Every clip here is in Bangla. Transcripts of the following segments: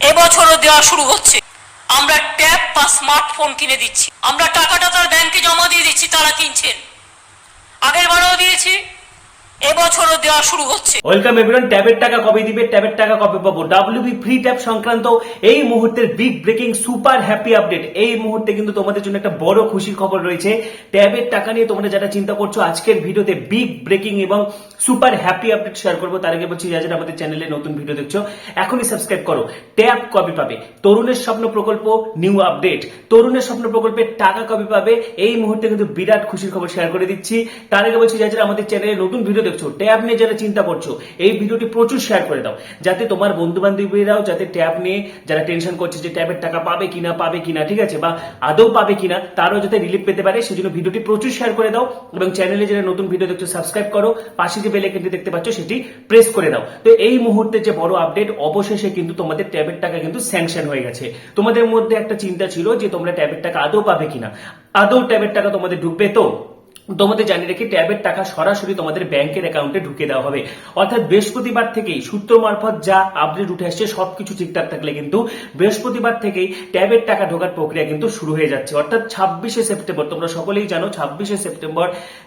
এবছরও দেওয়া শুরু হচ্ছে। আমরা ট্যাব বা স্মার্টফোন কিনে দিচ্ছি। আমরা টাকাটা তার ব্যাংকে জমা দিয়ে দিচ্ছি তারা কিনছেন আগের বারেও দিয়েছি এবছরও দেওয়া শুরু হচ্ছে। ওয়েলকাম এভরিওয়ান ট্যাবের টাকা কবে দিবে ট্যাবের টাকা কবে পাবো? ডাব্লিউবি ফ্রি ট্যাব সংক্রান্ত এই মুহূর্তের big breaking super happy update এই মুহূর্তে কিন্তু তোমাদের জন্য একটা বড় খুশির খবর রয়েছে। ট্যাবের টাকা নিয়ে তোমরা যারা চিন্তা করছ, আজকের ভিডিওতে বিগ ব্রেকিং এবং সুপার হ্যাপি আপডেট শেয়ার করব, তার আগে বলছি, যারা আমাদের চ্যানেলে নতুন ভিডিও দেখছ, এখনই সাবস্ক্রাইব করো। ট্যাব কবে পাবে? তরুণের স্বপ্ন প্রকল্প নিউ আপডেট তরুণের স্বপ্ন প্রকল্পের টাকা কবে পাবে? এই মুহূর্তে কিন্তু বিরাট খুশির খবর শেয়ার করে দিচ্ছি। তার আগে বলছি, যারা আমাদের চ্যানেলে নতুন ভিডিও দেখছ ট্যাব নিয়ে যারা চিন্তা করছ। এই ভিডিওটি প্রচুর শেয়ার করে দাও। যাতে তোমার বন্ধু বান্ধবীরাও যাতে ট্যাব নিয়ে যারা টেনশন করছে যে ট্যাবের টাকা পাবে কিনা পাবে কিনা, ঠিক আছে? বা আদৌ পাবে কিনা, তারও যাতে রিলিফ পেতে পারে, সেজন্য ভিডিওটি প্রচুর শেয়ার করে দাও এবং চ্যানেলে যারা নতুন ভিডিও দেখছ সাবস্ক্রাইব করো। পাশে যে আইকনটি দেখতে পাচ্ছ, সেটি প্রেস করে দাও। তো এই মুহূর্তে যে বড় আপডেট অবশেষে কিন্তু তোমাদের ট্যাবের টাকা কিন্তু স্যাংশন হয়ে গেছে। তোমাদের মধ্যে একটা চিন্তা ছিল যে তোমরা ট্যাবের টাকা আদৌ পাবে কিনা। আদৌ ট্যাবের টাকা তোমাদের ঢুকবে তো? তোমাদের জানিয়ে রেখে ট্যাবের টাকা সরাসরি তোমাদের ব্যাংকের অ্যাকাউন্টে ঢুকে দেওয়া হবে। অর্থাৎ বৃহস্পতিবার থেকেই সূত্র মারফত যা আপডেট উঠে আসছে, সবকিছু ঠিকঠাক থাকলে কিন্তু বৃহস্পতিবার থেকেই ট্যাবের টাকা ঢোকার প্রক্রিয়া কিন্তু শুরু হয়ে যাচ্ছে। অর্থাৎ ছাব্বিশে সেপ্টেম্বর, তোমরা সকলেই জানো, ছাব্বিশে সেপ্টেম্বর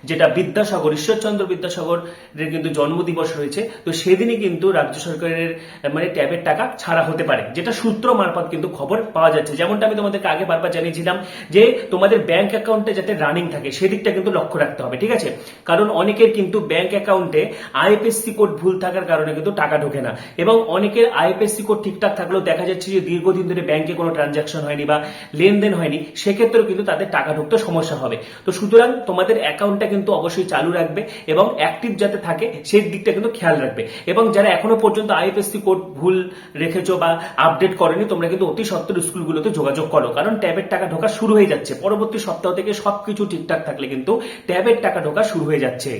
যেটা বিদ্যাসাগর, ঈশ্বরচন্দ্র বিদ্যাসাগরের কিন্তু জন্মদিবস রয়েছে। তো সেদিনই কিন্তু রাজ্য সরকারের মানে ট্যাবের টাকা ছাড়া হতে পারে, যেটা সূত্র মারফত কিন্তু খবর পাওয়া যাচ্ছে। যেমনটা আমি তোমাদেরকে আগে বারবার জানিয়েছিলাম যে তোমাদের ব্যাংক অ্যাকাউন্টে যাতে রানিং থাকে, সেদিকটা কিন্তু লক্ষ্য রাখতে হবে, ঠিক আছে? কারণ অনেকের কিন্তু ব্যাংক অ্যাকাউন্টে আইএফএসসি কোড ভুল থাকার কারণে কিন্তু টাকা ঢোকে না। এবং অনেকের আইএফএসসি কোড ঠিকঠাক থাকলেও দেখা যাচ্ছে যে দীর্ঘদিন ধরে ব্যাংকে কোনো ট্রানজাকশন হয়নি বা লেনদেন হয়নি, সেক্ষেত্রেও কিন্তু তাদের টাকা ঢুকতে সমস্যা হবে। তো সুতরাং তোমাদের অ্যাকাউন্টটা কিন্তু অবশ্যই চালু রাখবে এবং অ্যাক্টিভ যাতে থাকে, সেই দিকটা কিন্তু খেয়াল রাখবে। এবং যারা এখনও পর্যন্ত আইএফএসসি কোড ভুল রেখেছো বা আপডেট করেনি, তোমরা কিন্তু অতি সত্তর স্কুলগুলোতে যোগাযোগ করো। কারণ ট্যাবের টাকা ঢোকা শুরু হয়ে যাচ্ছে। পরবর্তী সপ্তাহ থেকে সবকিছু ঠিকঠাক থাকলে কিন্তু ট্যাবের টাকা ঢোকা শুরু হয়ে যাচ্ছে।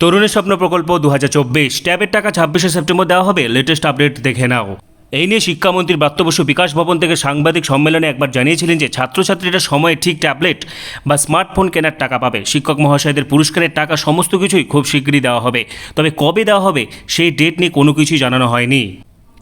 তরুণের স্বপ্ন প্রকল্প দু হাজার চব্বিশ। ট্যাবের টাকা ছাব্বিশে সেপ্টেম্বর দেওয়া হবে। লেটেস্ট আপডেট দেখে নাও। এই নিয়ে শিক্ষামন্ত্রী ব্রাত্যবসু বিকাশ ভবন থেকে সাংবাদিক সম্মেলনে একবার জানিয়েছিলেন যে ছাত্রছাত্রীরা সময়ে ঠিক ট্যাবলেট বা স্মার্টফোন কেনার টাকা পাবে। শিক্ষক মহাশয়দের পুরস্কারের টাকা সমস্ত কিছুই খুব শীঘ্রই দেওয়া হবে। তবে কবে দেওয়া হবে, সেই ডেট নিয়ে কোনো কিছুই জানানো হয়নি।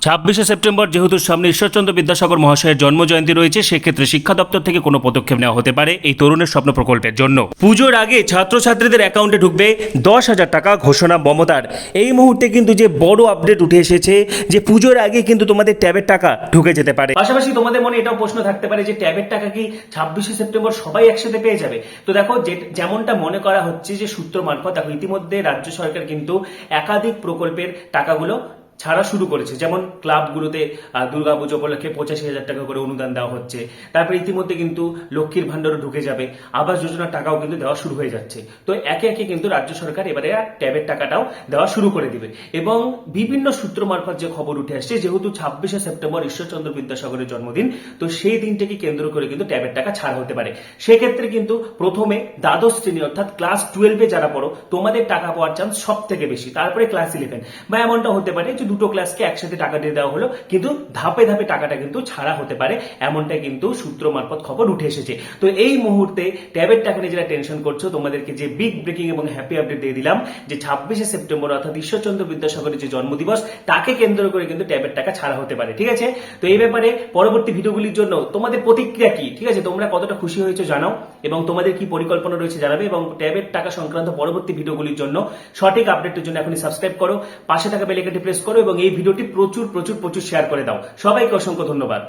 ছাব্বিশে সেপ্টেম্বর যেহেতু সামনে ঈশ্বরচন্দ্র বিদ্যাসাগর মহাশয়ের জন্মজয়ন্তী রয়েছে, সেক্ষেত্রে শিক্ষা দপ্তর থেকে কোনো পদক্ষেপ নেওয়া হতে পারে এই তরুণের স্বপ্ন প্রকল্পের জন্য। পুজোর আগে ছাত্রছাত্রীদের অ্যাকাউন্টে ঢুকবে দশ হাজার টাকা ঘোষণা মমতার। এই মুহূর্তে কিন্তু যে বড় আপডেট উঠে এসেছে, যে পুজোর আগে কিন্তু তোমাদের ট্যাবের টাকা ঢুকে যেতে পারে। পাশাপাশি তোমাদের মনে এটাও প্রশ্ন থাকতে পারে যে ট্যাবের টাকা কি ছাব্বিশে সেপ্টেম্বর সবাই একসাথে পেয়ে যাবে? তো দেখো যেমনটা মনে করা হচ্ছে যে সূত্র মারফত, দেখো, ইতিমধ্যে রাজ্য সরকার কিন্তু একাধিক প্রকল্পের টাকাগুলো ছাড়া শুরু করেছে। যেমন ক্লাবগুলোতে দুর্গাপুজো উপলক্ষে পঁচাশি হাজার টাকা করে অনুদান দেওয়া হচ্ছে। তারপরে ইতিমধ্যে কিন্তু লক্ষ্মীর ভান্ডারও ঢুকে যাবে। আবাস যোজনার টাকাও কিন্তু দেওয়া শুরু হয়ে যাচ্ছে। তো একে একে কিন্তু রাজ্য সরকার এবারে ট্যাবের টাকাটাও দেওয়া শুরু করে দিবে। এবং বিভিন্ন সূত্র মারফত যে খবর উঠে আসছে, যেহেতু ছাব্বিশে সেপ্টেম্বর ঈশ্বরচন্দ্র বিদ্যাসাগরের জন্মদিন, তো সেই দিনটাকে কেন্দ্র করে কিন্তু ট্যাবের টাকা ছাড় হতে পারে। সেক্ষেত্রে কিন্তু প্রথমে দ্বাদশ শ্রেণি, অর্থাৎ ক্লাস টুয়েলভে যারা পড়ো, তোমাদের টাকা পাওয়ার চান্স সব থেকে বেশি। তারপরে ক্লাস ইলেভেন বা এমনটা হতে পারে যে দুটো ক্লাসকে একসাথে টাকা দিয়ে দেওয়া হলো, কিন্তু ধাপে ধাপে টাকাটা কিন্তু ছাড়া হতে পারে, এমনটা কিন্তু সূত্র মারফত খবর উঠে এসেছে। তো এই মুহূর্তে ট্যাবের টাকা নিয়ে যারা টেনশন করছ, তোমাদেরকে যে বিগ ব্রেকিং এবং হ্যাপি আপডেট দিয়ে দিলাম, যে ছাব্বিশে সেপ্টেম্বর অর্থাৎ ঈশ্বরচন্দ্র বিদ্যাসাগরের যে জন্মদিবস, তাকে কেন্দ্র করে কিন্তু ট্যাবের টাকা ছাড়া হতে পারে, ঠিক আছে? তো এই ব্যাপারে পরবর্তী ভিডিওগুলির জন্য তোমাদের প্রতিক্রিয়া কি, ঠিক আছে? তোমরা কতটা খুশি হয়েছো জানাও, এবং তোমাদের কি পরিকল্পনা রয়েছে জানাবে, এবং ট্যাবের টাকা সংক্রান্ত পরবর্তী ভিডিওগুলির জন্য সঠিক আপডেটের জন্য এখনই সাবস্ক্রাইব করো, পাশে থাকা বেল আইকনটি প্রেস করো এবং এই ভিডিওটি প্রচুর প্রচুর প্রচুর শেয়ার করে দাও। সবাইকে অসংখ্য ধন্যবাদ।